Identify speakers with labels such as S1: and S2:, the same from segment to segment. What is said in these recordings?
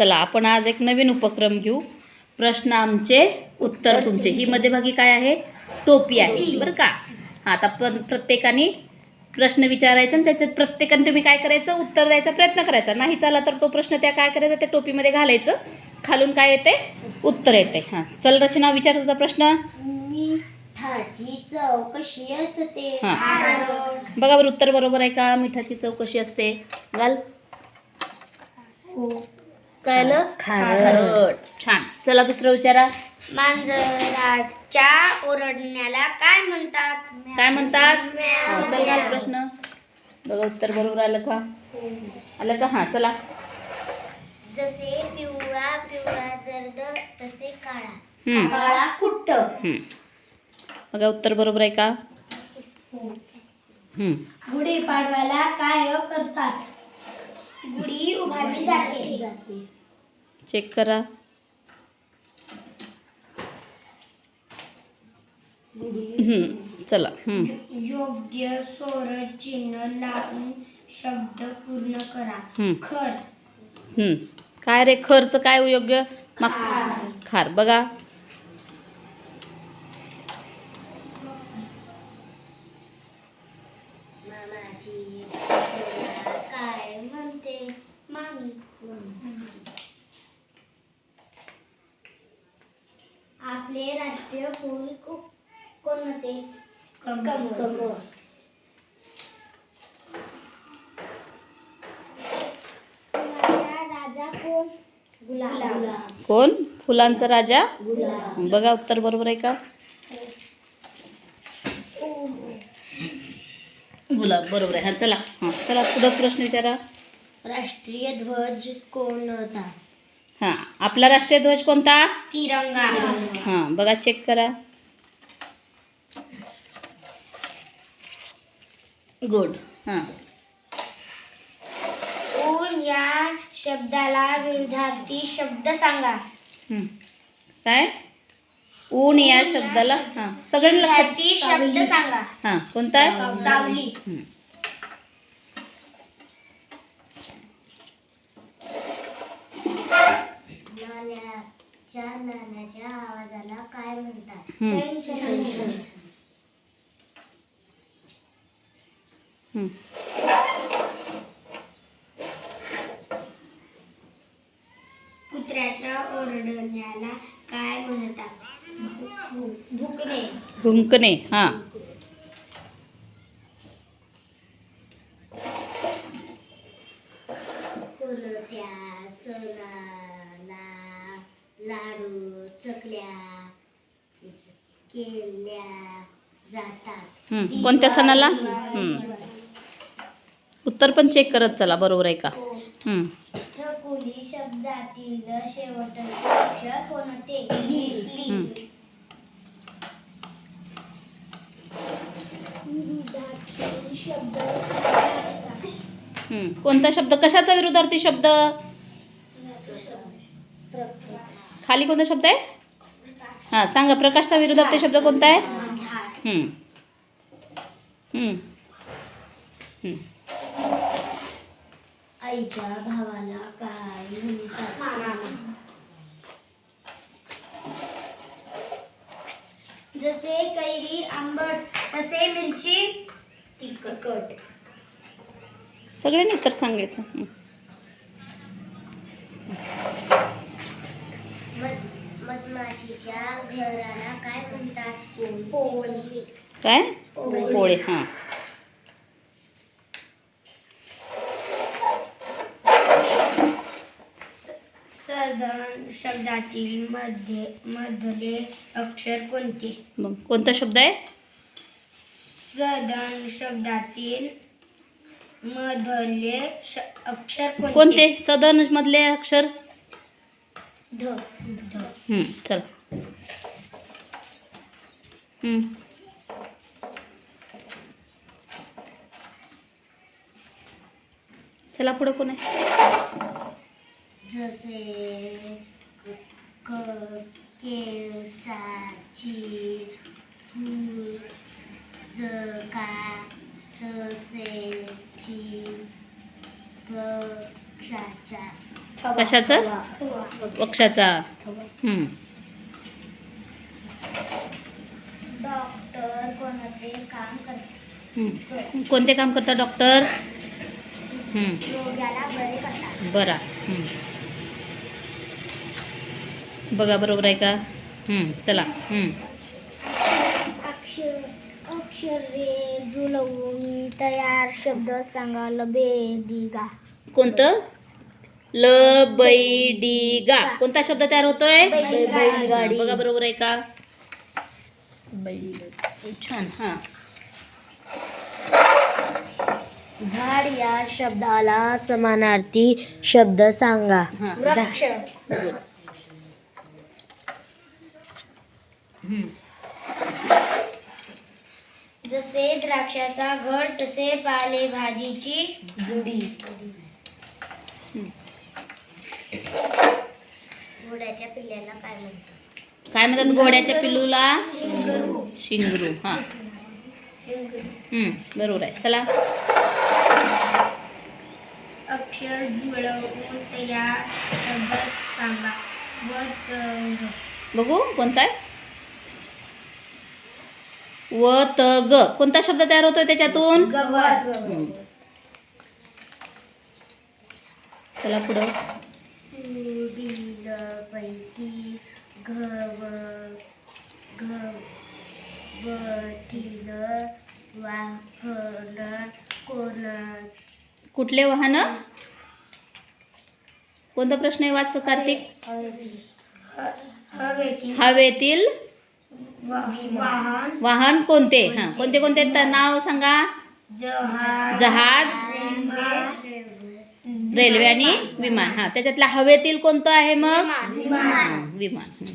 S1: चला आपण आज एक नवीन उपक्रम घेऊ. प्रश्न आमचे उत्तर तुमचे. ही मध्यभागी काय आहे? टोपी आहे. बरं का? हा आता पण प्रत्येकाने प्रश्न विचारायचा आणि त्याच्यात प्रत्येकाने तुम्ही काय करायचं? उत्तर द्यायचा प्रयत्न करायचा. नाही चाला तर तो प्रश्न त्या काय करायचा? त्या टोपीमध्ये घालायचं. खालून काय येते? उत्तर येते. हां चल रचना विचार तुझा प्रश्न.
S2: मिठाची चव कशी असते.
S1: हा. बघा बरं उत्तर बरोबर आहे का? मिठाची चव कशी असते. घाल. कळलं? खारट छान. चला दुसरं विचारा.
S2: मांजराच्या ओरडण्याला काय म्हणतात?
S1: काय म्हणतात? हा, चल घाल प्रश्न. बघा उत्तर बरोबर आलं का? आलं का? हां चला.
S2: जसे पिवळा पिवळा जर्द तसे काळा.
S1: हम्म,
S2: काळा कुट्ट.
S1: हम्म. बघा उत्तर बरोबर आहे का? हम्म.
S2: गुढी पाडव्याला काय करतात? गुढी उभारली जाते.
S1: चेक करा. चला
S2: योग्य चिन्ह लावून शब्द पूर्ण करा. खर.
S1: हम्म. काय रे खर्च काय योग्य? खार. बघा
S2: मामाची काय म्हणते मामी आपले राष्ट्रीय फूल को- कोणते कमळ. कोण? गुलाब.
S1: कोण? फुलांचा राजा?
S2: गुलाब.
S1: बघा उत्तर बरोबर आहे का? गुलाब बरोबर आहे. हा चला. हां चला पुढं प्रश्न विचारा.
S2: राष्ट्रीय ध्वज कोणता
S1: हां आपला राष्ट्रीय ध्वज कोणता?
S2: तिरंगा.
S1: हां बघा चेक करा. गुड हां.
S2: ऊन या शब्दाला विरोधार्थी शब्द सांगा.
S1: हं. काय? ऊन या शब्दाला? हां सगळ्यांना लक्षात
S2: शब्द सांगा.
S1: हां कोणता? आहे
S2: सावली.
S1: हं.
S2: नाण्याच्या नाण्याच्या आवाजाला काय म्हणतात कुत्र्याच्या ओरडण्याला काय म्हणतात भुकणे
S1: भुंकणे हां
S2: कोणत्या सणाला लाडू चकल्या केल्या जातात
S1: हं. कोणत्या सणाला हं. उत्तर पण चेक करत चला बरोबर आहे का हं.
S2: शब्दातील शेवटचे अक्षर कोणते ली
S1: हं.
S2: विरुद्धार्थी शब्द
S1: हं. कोणता शब्द कशाचा विरुद्धार्थी शब्द खाली कोणता शब्द आहे? हां सांगा. प्रकाशचा विरुद्धार्थी शब्द कोणता आहे.
S2: आईच्या भावाला काय म्हणतात? जसे कैरी आंबट तसे मिरची तिखट
S1: सगळ्यांनी तर सांगायचं.
S2: मधमाशीच्या घराला काय म्हणतात? पोळी.
S1: काय?
S2: पोळे.
S1: पोळे हां.
S2: सदन शब्दातील मध्ये मधले अक्षर कोणते?
S1: मग कोणता शब्द आहे?
S2: सदन शब्दातील मधले श- अक्षर कोणते?
S1: कोणते? सदन मधले अक्षर?
S2: ध ध.
S1: चला. चला पुढं कोण आहे?
S2: जसे क- केसाची जका पक्षाच्या
S1: कशाचं? पक्षाचा
S2: कोणते काम करतात
S1: हं. करतात. डॉक्टर
S2: बरे.
S1: बघा बरोबर आहे का? चला.
S2: अक्षर अक्षरे तयार शब्द सांगा लबेदिगा
S1: कोणतं? ल बै डी गा. कोणता शब्द तयार होतोय?
S2: बैलगाडी.
S1: बघा बरोबर आहे का? छान हां.
S2: झाड या शब्दाला समानार्थी शब्द सांगा. वृक्ष. जसे द्राक्षाचा घड तसे पालेभाजीची जुडी. घोड्याच्या पिल्ल्याला काय म्हणतात?
S1: काय म्हणतात घोड्याच्या पिल्लूला?
S2: शिंगरू
S1: हां. बरोबर आहे. चला.
S2: अक्षर जुळवून तयार शब्द सांगा. व
S1: बघू कोणता आहे? व त ग. कोणता शब्द तयार होतोय त्याच्यातून
S2: गवत
S1: हं. चला पुढं. कुठले वाहन? कोणता प्रश्न आहे वाच कार्तिक?
S2: हवेतील
S1: हवेतील
S2: वाहन
S1: वाहन कोणते? हां कोणते कोणते? नाव सांगा.
S2: जहाज
S1: रेल्वे आणि विमान. हा त्याच्यातल्या हवेतील कोणतं आहे मग? हां, विमान. हं.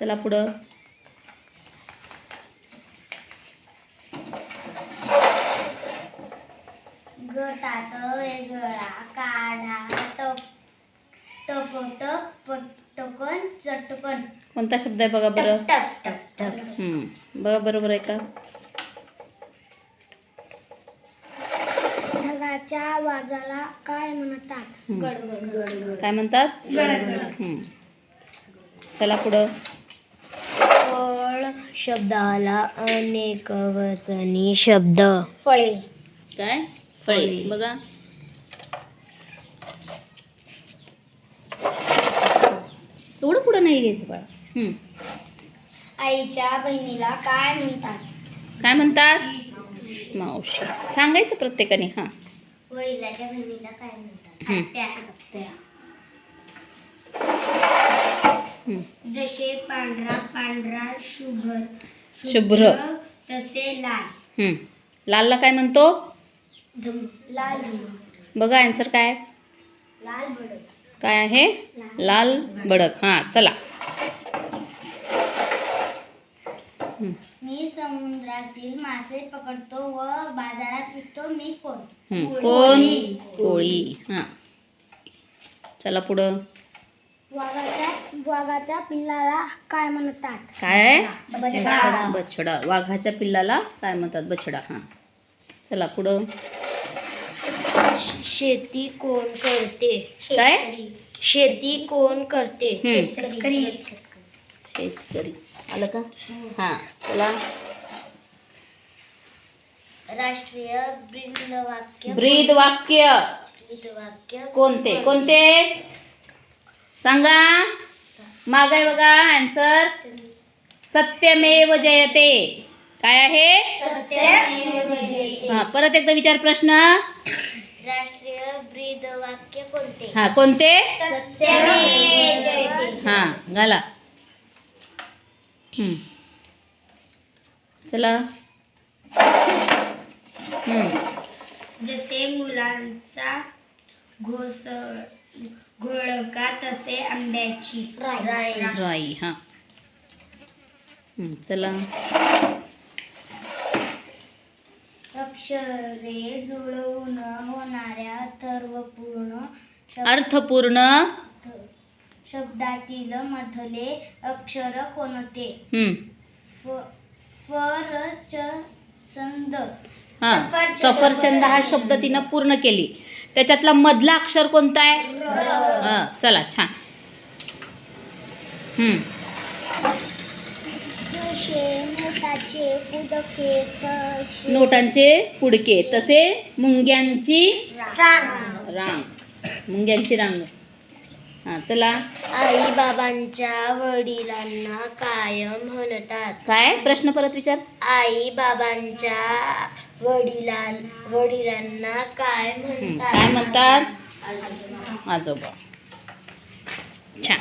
S1: चला पुढं.
S2: गटात वेगळा काढा टप टपट पटकन चटकन.
S1: कोणता शब्द आहे बघा बरं?
S2: टप टप टप
S1: हं. बघा बरोबर आहे का?
S2: ढगाच्या आवाजाला काय म्हणतात. गडगड गडगड.
S1: काय म्हणतात? हं. चला पुढं.
S2: फळ शब्दाला अनेक वचनी शब्द. फळे.
S1: काय? फळे. बघा. एवढं पुढं नाही घ्यायचं बाळा. हं.
S2: आईच्या बहिणीला काय म्हणतात?
S1: काय म्हणतात? मावशी. सांगायचं प्रत्येकाने हां.
S2: वडिलाच्या बहिणीला काय म्हणतात?
S1: हं. हं.
S2: जसे पांढरा पांढरा शुभ्र
S1: शुभ्र.
S2: तसे लाल.
S1: लालला काय म्हणतो?
S2: लाल
S1: बघा आन्सर काय?
S2: लाल भडक.
S1: काय आहे? लाल बडक हां चला हं.
S2: मी समुद्रातील मासे पकडतो व बाजारात विकतो. मी कोण?
S1: हं. कोण? कोळी. हां. चला पुढं.
S2: वाघाच्या वाघाच्या पिल्लाला काय म्हणतात?
S1: काय
S2: बछडा.
S1: बछडा. वाघाच्या पिल्लाला काय म्हणतात? बछडा. हां. चला पुढं.
S2: शेती कोण करते?
S1: काय?
S2: शेती कोण करते. शेतकरी.
S1: शेतकरी. आलं का? हां. चला.
S2: राष्ट्रीय ब्रीद वाक्य
S1: ब्रीद वाक्य
S2: ब्रीद वाक्य
S1: कोणते? कोणते? सांगा. माग आहे बघा आन्सर सत्यमेव जयते. काय आहे?
S2: सत्यमेव जयते.
S1: हां परत एकदा विचार प्रश्न.
S2: राष्ट्रीय ब्रीद वाक्य कोणते?
S1: हां कोणते?
S2: सत्यमेव जयते.
S1: हां घाला. चला.
S2: जसे मुलांचा घोस घोळका तसे आंब्याची राय
S1: राई हां. चला.
S2: अक्षरे जुळवून होणाऱ्या अथर्वपूर्ण शब्द-
S1: अर्थपूर्ण
S2: शब्दातील मधले अक्षर कोणते?
S1: हं.
S2: फ फर च संद
S1: हां.
S2: सफरचंद.
S1: हा शब्द तिनं पूर्ण केली. त्याच्यातला मधला अक्षर कोणता आहे? हां चला छान. नोटांचे पुडके तसे. मुंग्यांची रांग. मुंग्यांची रांग. हां चला.
S2: आई बाबांच्या वडिलांना काय म्हणतात.
S1: काय? प्रश्न परत विचार.
S2: आई बाबांच्या वडिलां वडिलांना काय
S1: हं,
S2: म्हणतात?
S1: काय म्हणतात? आजोबा. छान.